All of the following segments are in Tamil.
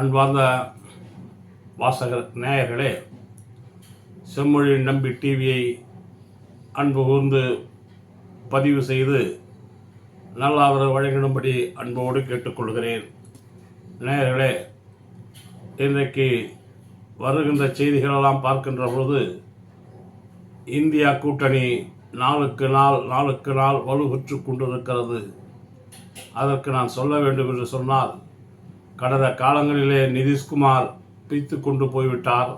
அன்பார்ந்த வாசகர் நேயர்களே செம்மொழி நம்பி டிவியை அன்பு கூர்ந்து பதிவு செய்து நல்லாதரவு வழங்கிடும்படி அன்போடு கேட்டுக்கொள்கிறேன். நேயர்களே இன்றைக்கு வருகின்ற செய்திகளெல்லாம் பார்க்கின்ற பொழுது இந்தியா கூட்டணி நாளுக்கு நாள் நாளுக்கு நாள் வலுவுற்று கொண்டிருக்கிறது. அதற்கு நான் சொல்ல வேண்டும் என்று சொன்னால் கடந்த காலங்களிலே நிதிஷ்குமார் பிரித்து கொண்டு போய்விட்டார்.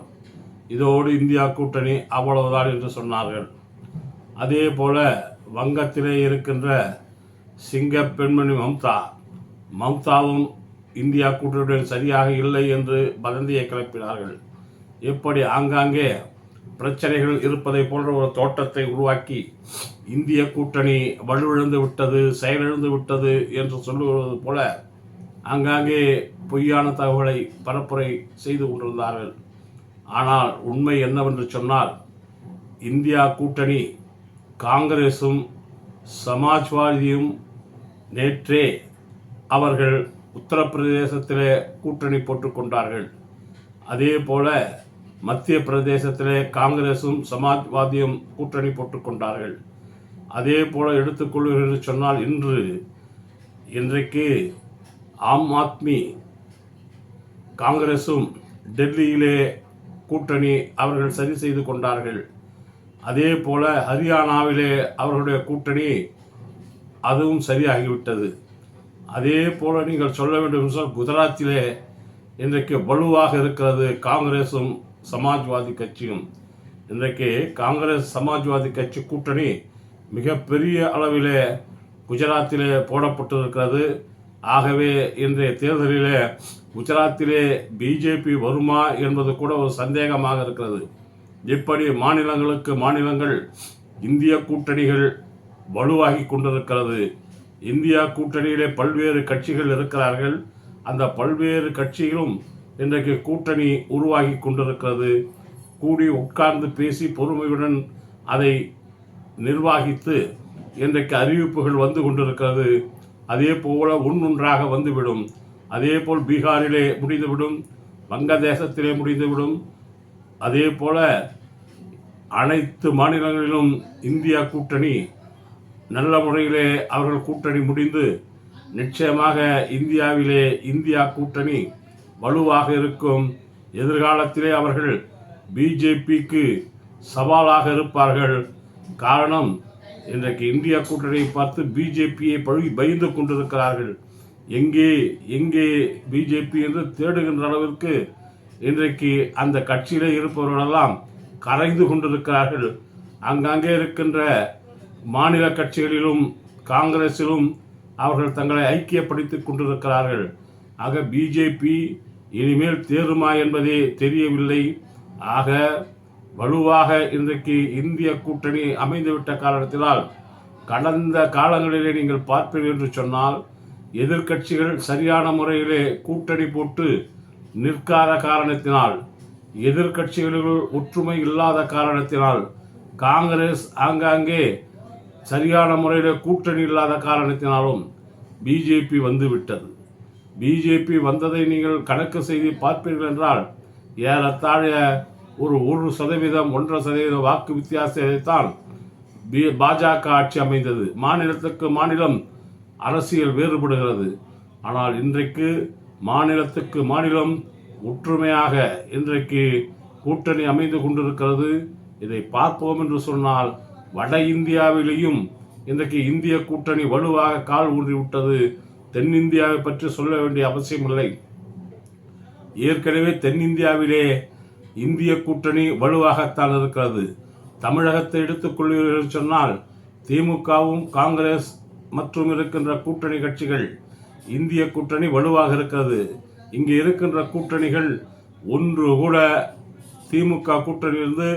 இதோடு இந்தியா கூட்டணி அவ்வளவுதான் என்று சொன்னார்கள். அதே போல வங்கத்திலே இருக்கின்ற சிங்க பெண்மணி மம்தா. மம்தாவும் இந்தியா கூட்டணியுடன் சரியாக இல்லை என்று வதந்தியை கிளப்பினார்கள். எப்படி ஆங்காங்கே பிரச்சனைகள் இருப்பதை போன்ற ஒரு தோட்டத்தை உருவாக்கி இந்திய கூட்டணி வலுவிழந்து விட்டது செயலிழந்து விட்டது என்று சொல்லுவது போல ஆங்காங்கே பொய்யான தகவலை பரப்புரை செய்து கொண்டிருந்தார்கள். ஆனால் உண்மை என்னவென்று சொன்னால் இந்தியா கூட்டணி காங்கிரஸும் சமாஜ்வாதியும் நேற்றே அவர்கள் உத்தரப்பிரதேசத்திலே கூட்டணி போட்டுக்கொண்டார்கள் அதே போல மத்திய பிரதேசத்திலே காங்கிரசும் சமாஜ்வாதியும் கூட்டணி போட்டுக்கொண்டார்கள் அதே போல எடுத்துக்கொள்கிறேன் சொன்னால் இன்று இன்றைக்கு ஆம் ஆத்மி. காங்கிரஸும் டெல்லியிலே கூட்டணி அவர்கள் சரி செய்து கொண்டார்கள். அதே போல ஹரியானாவிலே அவர்களுடைய கூட்டணி அதுவும் சரியாகிவிட்டது. அதே போல நீங்கள் சொல்ல வேண்டும் சொல் குஜராத்திலே இன்றைக்கு வலுவாக இருக்கிறது காங்கிரஸும் சமாஜ்வாதி கட்சியும். இன்றைக்கு காங்கிரஸ் சமாஜ்வாதி கட்சி கூட்டணி மிகப்பெரிய அளவிலே குஜராத்திலே போடப்பட்டிருக்கிறது. ஆகவே இன்றைய தேர்தலிலே குஜராத்திலே பிஜேபி வருமா என்பது கூட ஒரு சந்தேகமாக இருக்கிறது. எப்படி மாநிலங்களுக்கு மாநிலங்கள் இந்திய கூட்டணிகள் வலுவாகி கொண்டிருக்கிறது. இந்தியா கூட்டணியிலே பல்வேறு கட்சிகள் இருக்கிறார்கள். அந்த பல்வேறு கட்சிகளும் இன்றைக்கு கூட்டணி உருவாகி கொண்டிருக்கிறது. கூடி உட்கார்ந்து பேசி பொறுமையுடன் அதை நிர்வாகித்து இன்றைக்கு அறிவிப்புகள் வந்து கொண்டிருக்கிறது. அதே போல ஒன்றொன்றாக வந்துவிடும். அதே போல் பீகாரிலே முடிந்துவிடும். வங்கதேசத்திலே முடிந்துவிடும். அதே போல அனைத்து மாநிலங்களிலும் இந்தியா கூட்டணி நல்ல முறையிலே அவர்கள் கூட்டணி முடிந்து நிச்சயமாக இந்தியாவிலே இந்தியா கூட்டணி வலுவாக இருக்கும். எதிர்காலத்திலே அவர்கள் பிஜேபிக்கு சவாலாக இருப்பார்கள். காரணம் இன்றைக்கு இந்தியா கூட்டணியை பார்த்து பிஜேபியை பழி பயந்து கொண்டிருக்கிறார்கள். எங்கே எங்கே பிஜேபி என்று தேடுகின்ற அளவிற்கு இன்றைக்கு அந்த கட்சியிலே இருப்பவர்களெல்லாம் கரைந்து கொண்டிருக்கிறார்கள். அங்கங்கே இருக்கின்ற மாநில கட்சிகளிலும் காங்கிரஸிலும் அவர்கள் தங்களை ஐக்கியப்படுத்தி கொண்டிருக்கிறார்கள். ஆக பிஜேபி இனிமேல் தேருமா என்பதே தெரியவில்லை. ஆக வலுவாக இன்றைக்கு இந்திய கூட்டணி அமைந்துவிட்ட காரணத்தினால் கடந்த காலங்களிலே நீங்கள் பார்ப்பீர்கள் என்று சொன்னால் எதிர்க்கட்சிகள் சரியான முறையிலே கூட்டணி போட்டு நிற்காத காரணத்தினால் எதிர்கட்சிகளுக்குள் ஒற்றுமை இல்லாத காரணத்தினால் காங்கிரஸ் ஆங்காங்கே சரியான முறையில் கூட்டணி இல்லாத காரணத்தினாலும் பிஜேபி வந்துவிட்டது. பிஜேபி வந்ததை நீங்கள் கணக்கு செய்து பார்ப்பீர்கள் என்றால் ஏறத்தாழ ஒரு ஒரு சதவீதம் ஒன்றரை சதவீத வாக்கு வித்தியாசத்தைத்தான் பாஜக ஆட்சி அமைந்தது. மாநிலத்துக்கு மாநிலம் அரசியல் வேறுபடுகிறது. ஆனால் இன்றைக்கு மாநிலத்துக்கு மாநிலம் ஒற்றுமையாக இன்றைக்கு கூட்டணி அமைந்து கொண்டிருக்கிறது. இதை பார்ப்போம் என்று சொன்னால் வட இந்தியாவிலேயும் இன்றைக்கு இந்திய கூட்டணி வலுவாக கால் ஊன்றிவிட்டது தென்னிந்தியாவை பற்றி சொல்ல வேண்டிய அவசியமில்லை. ஏற்கனவே தென்னிந்தியாவிலே இந்திய கூட்டணி வலுவாகத்தான் இருக்கிறது. தமிழகத்தை எடுத்துக்கொள்வீர்கள் என்று சொன்னால் திமுகவும் காங்கிரஸ் மற்றும் இருக்கின்ற கூட்டணி கட்சிகள் இந்திய கூட்டணி வலுவாக இருக்கிறது. இங்கே இருக்கின்ற கூட்டணிகள் ஒன்று கூட திமுக கூட்டணியிலிருந்து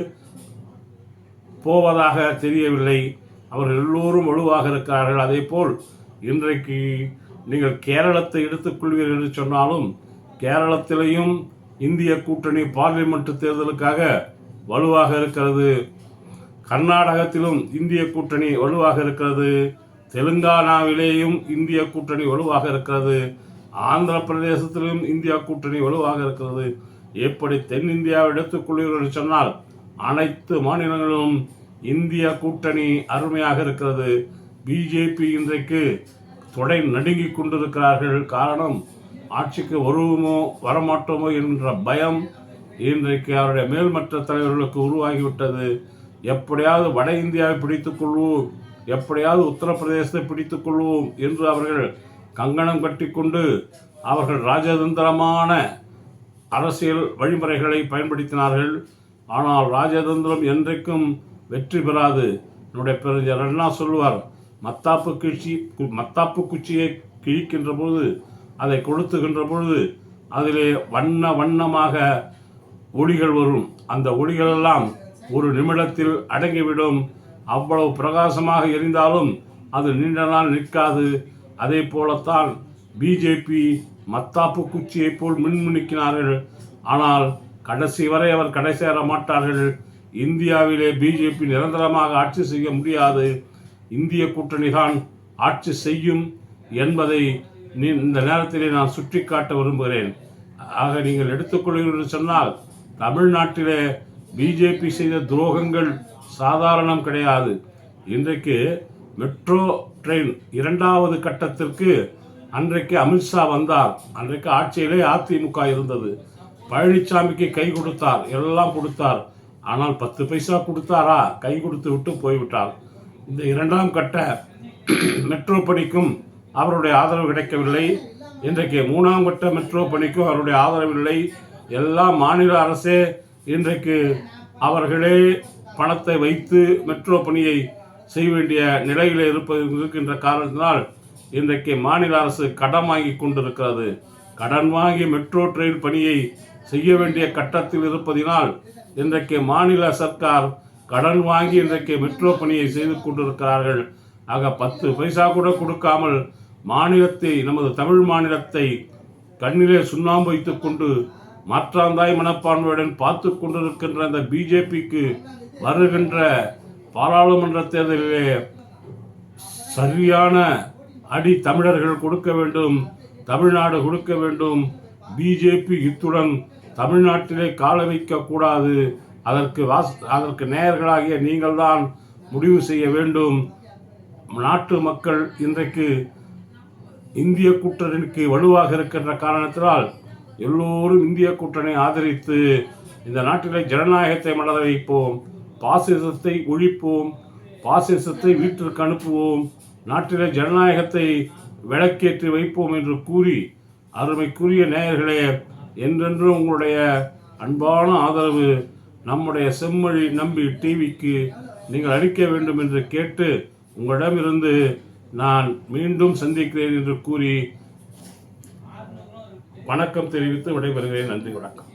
போவதாக தெரியவில்லை. அவர்கள் எல்லோரும் வலுவாக இருக்கிறார்கள். அதே போல் இன்றைக்கு நீங்கள் கேரளத்தை எடுத்துக்கொள்வீர்கள் என்று சொன்னாலும் கேரளத்திலையும் இந்திய கூட்டணி பார்லிமெண்ட் தேர்தலுக்காக வலுவாக இருக்கிறது. கர்நாடகத்திலும் இந்திய கூட்டணி வலுவாக இருக்கிறது. தெலுங்கானாவிலேயும் இந்திய கூட்டணி வலுவாக இருக்கிறது. ஆந்திர பிரதேசத்திலும் இந்தியா கூட்டணி வலுவாக இருக்கிறது. எப்படி தென்னிந்தியாவை எடுத்துக்கொள்கிறோம் சொன்னால் அனைத்து மாநிலங்களிலும் இந்திய கூட்டணி அருமையாக இருக்கிறது. பிஜேபி இன்றைக்கு தொடை நடுங்கிக் கொண்டிருக்கிறார்கள். காரணம் ஆட்சிக்கு வருவோமோ வரமாட்டோமோ என்ற பயம் இன்றைக்கு அவருடைய மேல்மட்ட தலைவர்களுக்கு உருவாகிவிட்டது. எப்படியாவது வட இந்தியாவை பிடித்துக் கொள்வோம் எப்படியாவது உத்தரப்பிரதேசத்தை பிடித்துக் கொள்வோம் என்று அவர்கள் கங்கணம் கட்டிக்கொண்டு அவர்கள் ராஜதந்திரமான அரசியல் வழிமுறைகளை பயன்படுத்தினார்கள். ஆனால் ராஜதந்திரம் என்றைக்கும் வெற்றி பெறாது. என்னுடைய பெருஞ்சர் அண்ணா சொல்லுவார் மத்தாப்பு குச்சி மத்தாப்பு குச்சியை கிழிக்கின்ற போது அதை கொளுத்துகின்ற பொழுது அதிலே வண்ண வண்ணமாக ஒளிகள் வரும். அந்த ஒளிகளெல்லாம் ஒரு நிமிடத்தில் அடங்கிவிடும். அவ்வளவு பிரகாசமாக எரிந்தாலும் அது நீண்ட நாள் நிற்காது. அதே போலத்தான் பிஜேபி மத்தாப்பு குச்சியைப் போல் மின்முனிக்கினார்கள் ஆனால் கடைசி வரை அவர் கடை சேர மாட்டார்கள். இந்தியாவிலே பிஜேபி நிரந்தரமாக ஆட்சி செய்ய முடியாது. இந்திய கூட்டணி தான் ஆட்சி செய்யும் என்பதை நீ இந்த நேரத்திலே நான் சுட்டிக்காட்ட விரும்புகிறேன். ஆக நீங்கள் எடுத்துக்கொள்கிறீர்கள் சொன்னால் தமிழ்நாட்டிலே பிஜேபி செய்த துரோகங்கள் சாதாரணம் கிடையாது. இன்றைக்கு மெட்ரோ ட்ரெயின் இரண்டாவது கட்டத்திற்கு அன்றைக்கு அமித்ஷா வந்தார். அன்றைக்கு ஆட்சியிலே அதிமுக இருந்தது. பழனிசாமிக்கு கை கொடுத்தார் எல்லாம் கொடுத்தார். ஆனால் பத்து பைசா கொடுத்தாரா? கை கொடுத்து விட்டு போய்விட்டார். இந்த இரண்டாம் கட்ட மெட்ரோ பணிக்கும் அவருடைய ஆதரவு கிடைக்கவில்லை. இன்றைக்கு மூணாம் கட்ட மெட்ரோ பணிக்கும் அவருடைய ஆதரவு இல்லை. எல்லா மாநில அரசே இன்றைக்கு அவர்களே பணத்தை வைத்து மெட்ரோ பணியை செய்ய வேண்டிய நிலையில் இருப்பது இருக்கின்ற காரணத்தினால் இன்றைக்கு மாநில அரசு கடன் வாங்கி கொண்டிருக்கிறது. கடன் வாங்கி மெட்ரோ ட்ரெயின் பணியை செய்ய வேண்டிய கட்டத்தில் இருப்பதினால் இன்றைக்கு மாநில சர்க்கார் கடன் வாங்கி இன்றைக்கு மெட்ரோ பணியை செய்து கொண்டிருக்கிறார்கள். ஆக பத்து பைசா கூட கொடுக்காமல் மாநிலத்தை நமது தமிழ் மாநிலத்தை கண்ணிலே சுண்ணாம்பு வைத்துக் கொண்டு மாற்றாந்தாய் மனப்பான்மையுடன் பார்த்து கொண்டிருக்கின்ற அந்த பிஜேபிக்கு வருகின்ற பாராளுமன்ற தேர்தலிலே சரியான அடி தமிழர்கள் கொடுக்க வேண்டும் தமிழ்நாடு கொடுக்க வேண்டும். பிஜேபி இத்துடன் தமிழ்நாட்டிலே கால வைக்கக்கூடாது அதற்கு வாஸ் அதற்கு நேயர்களாகிய நீங்கள்தான் முடிவு செய்ய வேண்டும். நாட்டு மக்கள் இன்றைக்கு இந்திய கூட்டணிக்கு வலுவாக இருக்கின்ற காரணத்தினால் எல்லோரும் இந்திய கூட்டணி ஆதரித்து இந்த நாட்டிலே ஜனநாயகத்தை மலர வைப்போம் பாசிசத்தை ஒழிப்போம் பாசிசத்தை வீட்டிற்கு அனுப்புவோம் நாட்டிலே ஜனநாயகத்தை விளக்கேற்றி வைப்போம் என்று கூறி அருமைக்குரிய நேயர்களே என்றென்றும் உங்களுடைய அன்பான ஆதரவு நம்முடைய செம்மொழி நம்பி டிவிக்கு நீங்கள் அளிக்க வேண்டும் என்று கேட்டு உங்களிடமிருந்து நான் மீண்டும் சந்திக்கிறேன் என்று கூறி வணக்கம் தெரிவித்து விடைபெறுகிறேன். நன்றி வணக்கம்.